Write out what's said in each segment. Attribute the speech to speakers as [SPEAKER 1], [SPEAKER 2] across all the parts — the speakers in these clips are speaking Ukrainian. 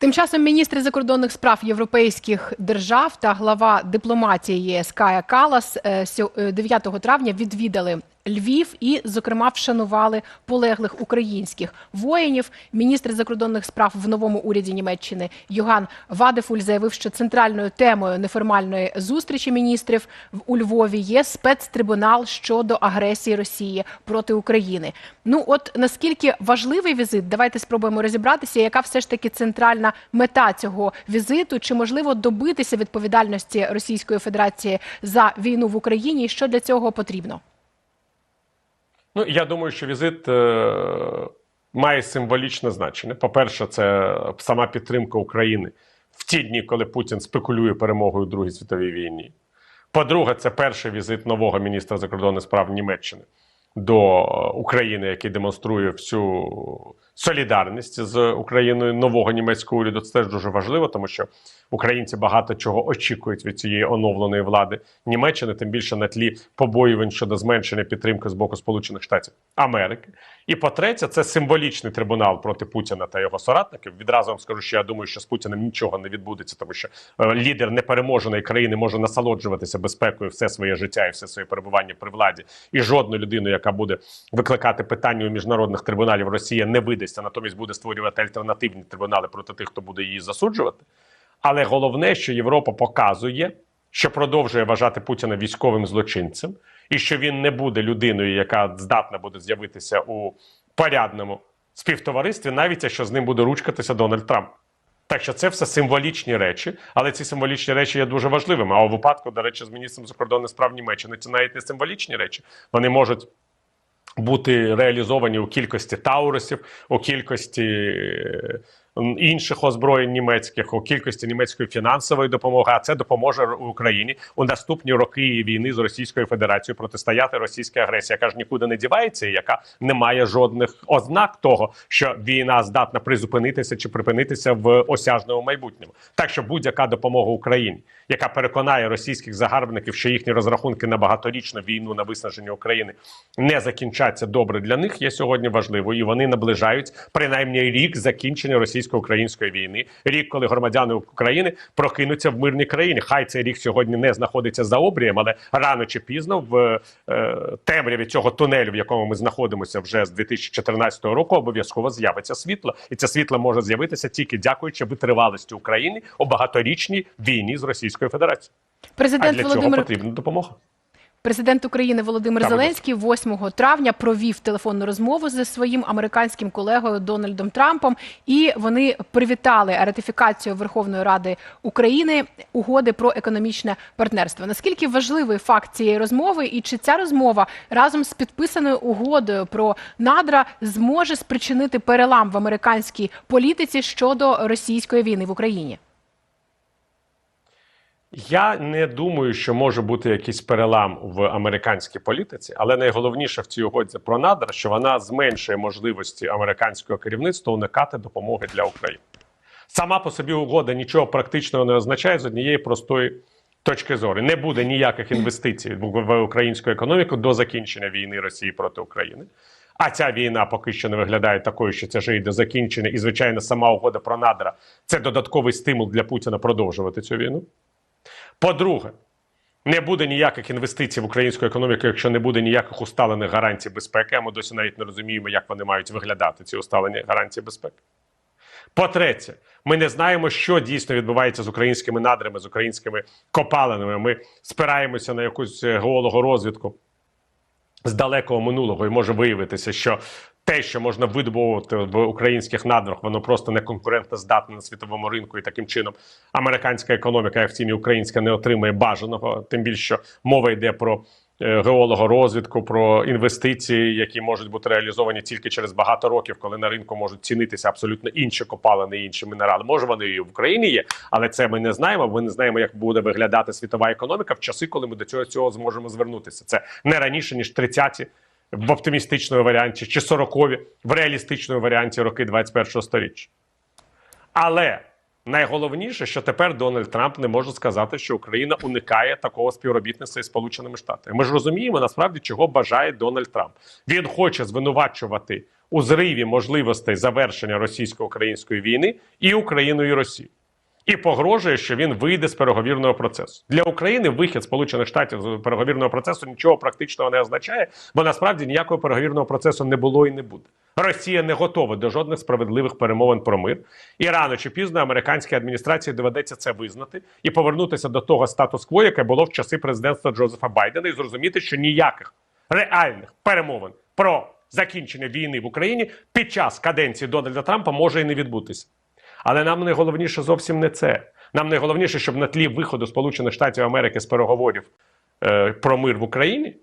[SPEAKER 1] Тим часом міністри закордонних справ європейських держав та глава дипломатії ЄС Кая Калас е, сьо- е, 9 травня відвідали Львів і, зокрема, вшанували полеглих українських воїнів. Міністр закордонних справ в новому уряді Німеччини Йоган Вадефуль заявив, що центральною темою неформальної зустрічі міністрів у Львові є спецтрибунал щодо агресії Росії проти України. Ну от наскільки важливий візит, давайте спробуємо розібратися, яка все ж таки центральна мета цього візиту, чи можливо добитися відповідальності Російської Федерації за війну в Україні, і що для цього потрібно?
[SPEAKER 2] Ну, я думаю, що візит е, має символічне значення. По-перше, це сама підтримка України в ті дні, коли Путін спекулює перемогою Другій світовій війні. По-друге, це перший візит нового міністра закордонних справ Німеччини до е, України, який демонструє всю солідарність з Україною нового німецького уряду. Це теж дуже важливо, тому що українці багато чого очікують від цієї оновленої влади Німеччини, тим більше на тлі побоювань щодо зменшення підтримки з боку Сполучених Штатів Америки. І по-третє, це символічний трибунал проти Путіна та його соратників. Відразу вам скажу, що я думаю, що з Путіним нічого не відбудеться, тому що е, лідер непереможеної країни може насолоджуватися безпекою все своє життя і все своє перебування при владі. І жодну людину, яка буде викликати питання у міжнародних трибуналів, Росія не видасться, натомість буде створювати альтернативні трибунали проти тих, хто буде її засуджувати. Але головне, що Європа показує, що продовжує вважати Путіна військовим злочинцем, і що він не буде людиною, яка здатна буде з'явитися у порядному співтоваристві, навіть якщо з ним буде ручкатися Дональд Трамп. Так що це все символічні речі, але ці символічні речі є дуже важливими. А у випадку, до речі, з міністром закордонних справ Німеччини це навіть не символічні речі. Вони можуть бути реалізовані у кількості таурусів, у кількості е, інших озброєнь німецьких, у кількості німецької фінансової допомоги. А це допоможе Україні у наступні роки війни з Російською Федерацією протистояти російській агресії, яка ж нікуди не дівається, і яка не має жодних ознак того, що війна здатна призупинитися чи припинитися в осяжному майбутньому. Так що будь-яка допомога Україні, яка переконає російських загарбників, що їхні розрахунки на багаторічну війну на виснаження України не закінчаться добре для них, є сьогодні важливою, і вони наближають принаймні рік закінчення російсько-української війни, рік, коли громадяни України прокинуться в мирній країні. Хай цей рік сьогодні не знаходиться за обрієм, але рано чи пізно в е, темряві цього тунелю, в якому ми знаходимося вже з 2014 року, обов'язково з'явиться світло, і це світло може з'явитися тільки дякуючи витривалості України у багаторічній війні з Російською Федерацією. А
[SPEAKER 1] Президент
[SPEAKER 2] для цього
[SPEAKER 1] Володимир
[SPEAKER 2] потрібна допомога.
[SPEAKER 1] Президент України Володимир
[SPEAKER 2] Так,
[SPEAKER 1] Зеленський 8 травня провів телефонну розмову зі своїм американським колегою Дональдом Трампом, і вони привітали ратифікацію Верховної Ради України угоди про економічне партнерство. Наскільки важливий факт цієї розмови, і чи ця розмова разом з підписаною угодою про надра зможе спричинити перелам в американській політиці щодо російської війни в Україні?
[SPEAKER 2] Я не думаю, що може бути якийсь перелам в американській політиці, але найголовніше в цій угоді про надра, що вона зменшує можливості американського керівництва уникати допомоги для України. Сама по собі угода нічого практичного не означає з однієї простої точки зору. Не буде ніяких інвестицій в українську економіку до закінчення війни Росії проти України. А ця війна поки що не виглядає такою, що це вже йде закінчення. І, звичайно, сама угода про надра це додатковий стимул для Путіна продовжувати цю війну. По-друге, не буде ніяких інвестицій в українську економіку, якщо не буде ніяких усталених гарантій безпеки. А ми досі навіть не розуміємо, як вони мають виглядати, ці усталені гарантії безпеки. По-третє, ми не знаємо, що дійсно відбувається з українськими надрами, з українськими копалинами. Ми спираємося на якусь е, геологорозвідку з далекого минулого, і може виявитися, що те, що можна видобувати в українських надрах, воно просто не конкурентно здатне на світовому ринку, і таким чином американська економіка, а втім і українська, не отримує бажаного. Тим більше що мова йде про е, геологорозвідку, про інвестиції, які можуть бути реалізовані тільки через багато років, коли на ринку можуть цінитися абсолютно інші копалини, інші мінерали. Може, вони і в Україні є, але це ми не знаємо. Ми не знаємо, як буде виглядати світова економіка в часи, коли ми до цього цього зможемо звернутися. Це не раніше ніж 30-ті в оптимістичному варіанті, чи 40-ві в реалістичному варіанті роки 21-го сторіччя. Але найголовніше, що тепер Дональд Трамп не може сказати, що Україна уникає такого співробітництва із Сполученими Штатами. Ми ж розуміємо насправді, чого бажає Дональд Трамп. Він хоче звинувачувати у зриві можливостей завершення російсько-української війни і Україною і Росією. І погрожує, що він вийде з переговірного процесу для України. Вихід Сполучених Штатів з переговірного процесу нічого практичного не означає, бо насправді ніякого переговірного процесу не було і не буде. Росія не готова до жодних справедливих перемовин про мир, і рано чи пізно американській адміністрації доведеться це визнати і повернутися до того статус-кво, яке було в часи президентства Джозефа Байдена, і зрозуміти, що ніяких реальних перемовин про закінчення війни в Україні під час каденції Дональда Трампа може і не відбутися. Але нам найголовніше зовсім не це. Нам найголовніше, щоб на тлі виходу Сполучених Штатів Америки з переговорів е, про мир в Україні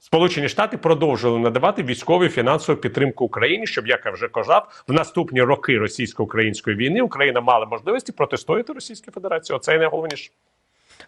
[SPEAKER 2] Сполучені Штати продовжили надавати військову фінансову підтримку Україні, щоб, як я вже казав, в наступні роки російсько-української війни Україна мала можливості протистояти Російській Федерації. Оце і найголовніше.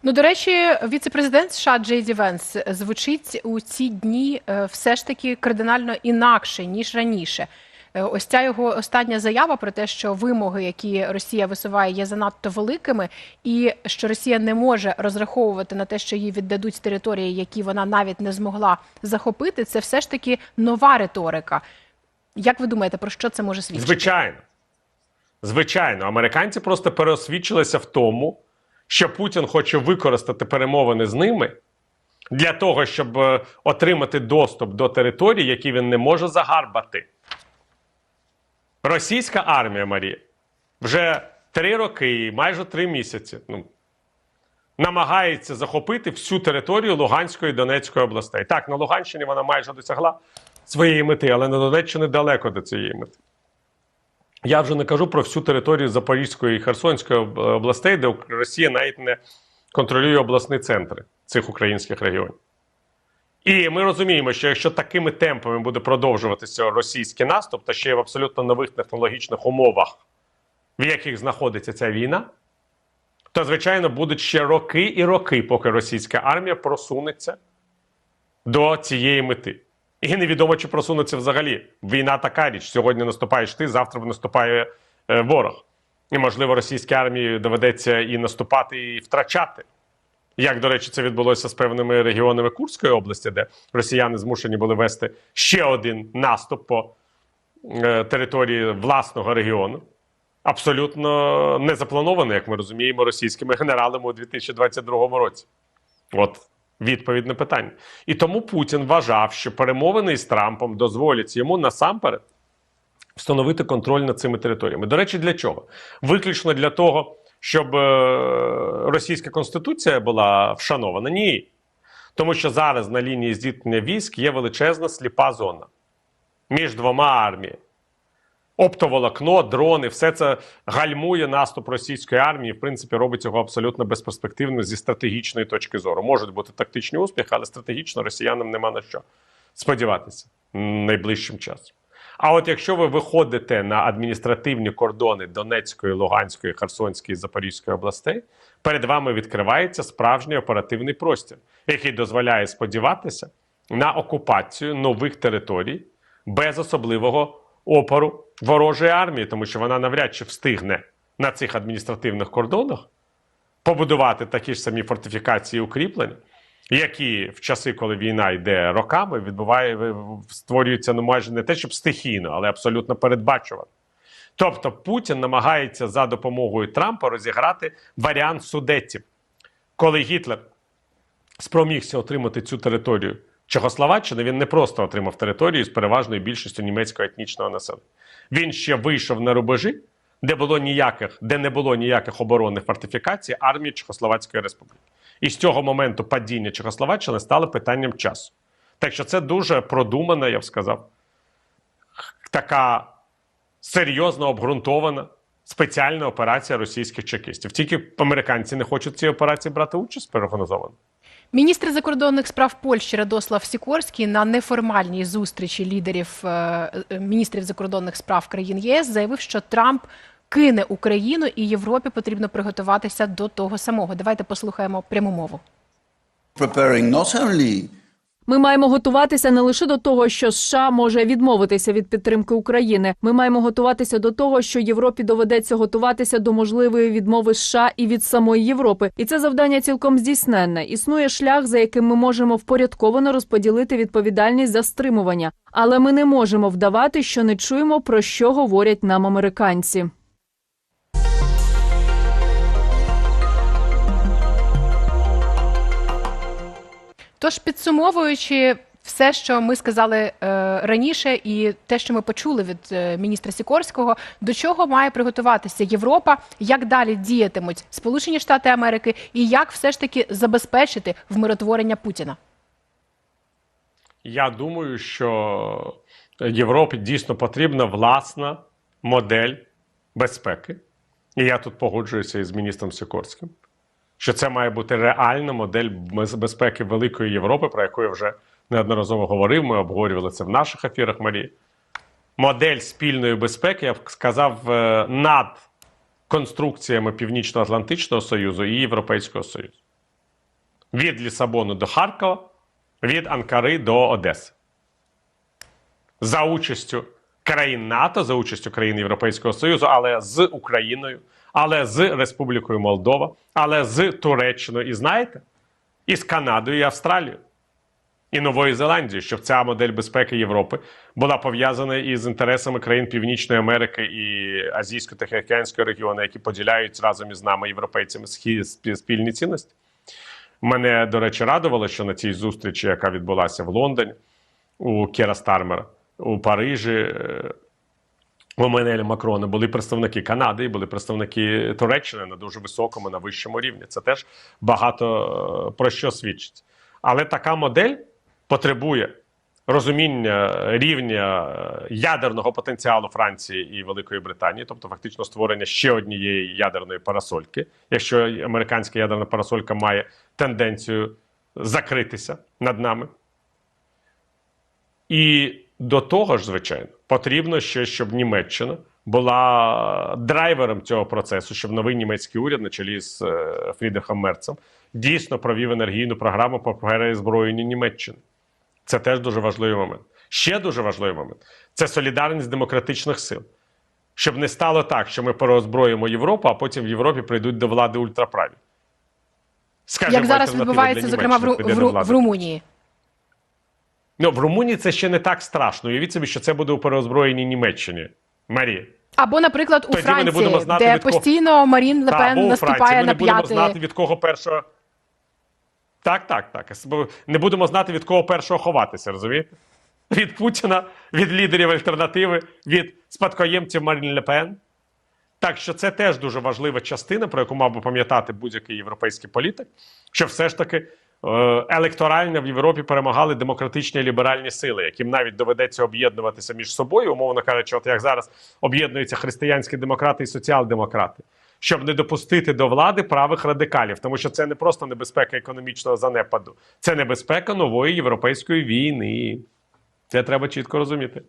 [SPEAKER 1] Ну, до речі, віце-президент США Джей Ді Венс звучить у ці дні е, все ж таки кардинально інакше ніж раніше. Е, Ось ця його остання заява про те, що вимоги, які Росія висуває, є занадто великими, і що Росія не може розраховувати на те, що їй віддадуть території, які вона навіть не змогла захопити. Це все ж таки нова риторика. Як ви думаєте, про що це може свідчити?
[SPEAKER 2] Звичайно. Звичайно, американці просто переосвідчилися в тому, що Путін хоче використати перемовини з ними для того, щоб е, отримати доступ до територій, які він не може загарбати. Російська армія Марія вже три роки, майже три місяці ну, намагається захопити всю територію Луганської і Донецької областей. Так, на Луганщині вона майже досягла своєї мети, але на Донеччині далеко до цієї мети. Я вже не кажу про всю територію Запорізької і Херсонської областей, де Росія навіть не контролює обласні центри цих українських регіонів. І ми розуміємо, що якщо такими темпами буде продовжуватися російський наступ, та ще й в абсолютно нових технологічних умовах, в яких знаходиться ця війна, то, звичайно, будуть ще роки і роки, поки російська армія просунеться до цієї мети. І невідомо, чи просунуться взагалі. Війна така річ. Сьогодні наступаєш ти, завтра наступає е, ворог. І, можливо, російській армії доведеться і наступати, і втрачати. Як, до речі, це відбулося з певними регіонами Курської області, де росіяни змушені були вести ще один наступ по е, території власного регіону. Абсолютно не запланований, як ми розуміємо, російськими генералами у 2022 році. От відповідь на питання. І тому Путін вважав, що перемовини із Трампом дозволять йому насамперед встановити контроль над цими територіями. До речі, для чого? Виключно для того, щоб е, російська конституція була вшанована? Ні. Тому що зараз на лінії зіткнення військ є величезна сліпа зона між двома арміями. Оптоволокно, дрони, все це гальмує наступ російської армії. В принципі, робить його абсолютно безперспективним зі стратегічної точки зору. Можуть бути тактичні успіхи, але стратегічно росіянам нема на що сподіватися найближчим часом. А от якщо ви виходите на адміністративні кордони Донецької, Луганської, Херсонської Запорізької областей, перед вами відкривається справжній оперативний простір, який дозволяє сподіватися на окупацію нових територій без особливого опору ворожої армії, тому що вона навряд чи встигне на цих адміністративних кордонах побудувати такі ж самі фортифікації і укріплення, які в часи, коли війна йде роками, відбуває, створюються ну майже не те, щоб стихійно, але абсолютно передбачувано. Тобто Путін намагається за допомогою Трампа розіграти варіант судетів, коли Гітлер спромігся отримати цю територію Чехословаччини, він не просто отримав територію з переважною більшістю німецького етнічного населення. Він ще вийшов на рубежі, де було ніяких, де не було ніяких оборонних фортифікацій армії Чехословацької Республіки. І з цього моменту падіння Чехословаччини стало питанням часу. Так що це дуже продумана, я б сказав, така серйозно обґрунтована спеціальна операція російських чекістів. Тільки американці не хочуть цій операції брати участь переорганізовано.
[SPEAKER 1] Міністр закордонних справ Польщі Радослав Сікорський на неформальній зустрічі лідерів е, е, міністрів закордонних справ країн ЄС заявив, що Трамп кине Україну і Європі потрібно приготуватися до того самого. Давайте послухаємо пряму мову.
[SPEAKER 3] Ми маємо готуватися не лише до того, що США може відмовитися від підтримки України. Ми маємо готуватися до того, що Європі доведеться готуватися до можливої відмови США і від самої Європи. І це завдання цілком здійсненне. Існує шлях, за яким ми можемо впорядковано розподілити відповідальність за стримування, але ми не можемо вдавати, що не чуємо про що говорять нам американці.
[SPEAKER 1] Тож, підсумовуючи все, що ми сказали е, раніше, і те, що ми почули від е, міністра Сікорського, до чого має приготуватися Європа, як далі діятимуть Сполучені Штати Америки, і як все ж таки забезпечити вмиротворення Путіна?
[SPEAKER 2] Я думаю, що Європі дійсно потрібна власна модель безпеки. І я тут погоджуюся із міністром Сікорським, що це має бути реальна модель безпеки Великої Європи, про яку я вже неодноразово говорив. Ми обговорювали це в наших ефірах, Марії. Модель спільної безпеки, я б сказав, е, над конструкціями Північно-Атлантичного Союзу і Європейського Союзу. Від Лісабону до Харкова, від Анкари до Одеси. За участю країн НАТО, за участю країн Європейського Союзу, але з Україною, але з Республікою Молдова, але з Туреччиною. І знаєте, і з Канадою і Австралією. І Новою Зеландією, щоб ця модель безпеки Європи була пов'язана із інтересами країн Північної Америки і Азійсько-Тихоокеанського регіону, які поділяють разом із нами, європейцями, спільні цінності. Мене, до речі, радувало, що на цій зустрічі, яка відбулася в Лондоні, у Кера Стармера, у Парижі, у Еммануеля Макрона були представники Канади, були представники Туреччини на дуже високому, на вищому рівні. Це теж багато е, про що свідчить. Але така модель потребує розуміння рівня е, ядерного потенціалу Франції і Великої Британії, тобто фактично створення ще однієї ядерної парасольки, якщо американська ядерна парасолька має тенденцію закритися над нами. І до того ж, звичайно, потрібно ще, щоб Німеччина була драйвером цього процесу, щоб новий німецький уряд на чолі з е, Фрідрихом Мерцем дійсно провів енергійну програму по переозброєнню Німеччини. Це теж дуже важливий момент. Ще дуже важливий момент це солідарність демократичних сил. Щоб не стало так, що ми переозброїмо Європу, а потім в Європі прийдуть до влади ультраправі. Скажімо,
[SPEAKER 1] Як зараз відбувається, зокрема, в, Ру- в, Ру- в Румунії?
[SPEAKER 2] Ну, в Румунії це ще не так страшно. Уявіть собі, що це буде у переозброєній Німеччині. Марія.
[SPEAKER 1] Або, наприклад, у
[SPEAKER 2] Тоді ми
[SPEAKER 1] Франції,
[SPEAKER 2] будемо знати,
[SPEAKER 1] де
[SPEAKER 2] від кого-
[SPEAKER 1] постійно Марін Лепен
[SPEAKER 2] або у Франції. Ми
[SPEAKER 1] на
[SPEAKER 2] не будемо знати, від кого першого. Так, так, так. Не будемо знати, від кого першого ховатися, розумієте? Від Путіна, від лідерів альтернативи, від спадкоємців Марін Лепен. Так що це теж дуже важлива частина, про яку мав би пам'ятати будь-який європейський політик, що все ж таки електорально в Європі перемагали демократичні ліберальні сили, яким навіть доведеться об'єднуватися між собою, умовно кажучи, от як зараз об'єднуються християнські демократи і соціал-демократи, щоб не допустити до влади правих радикалів, тому що це не просто небезпека економічного занепаду, це небезпека нової європейської війни. Це треба чітко розуміти.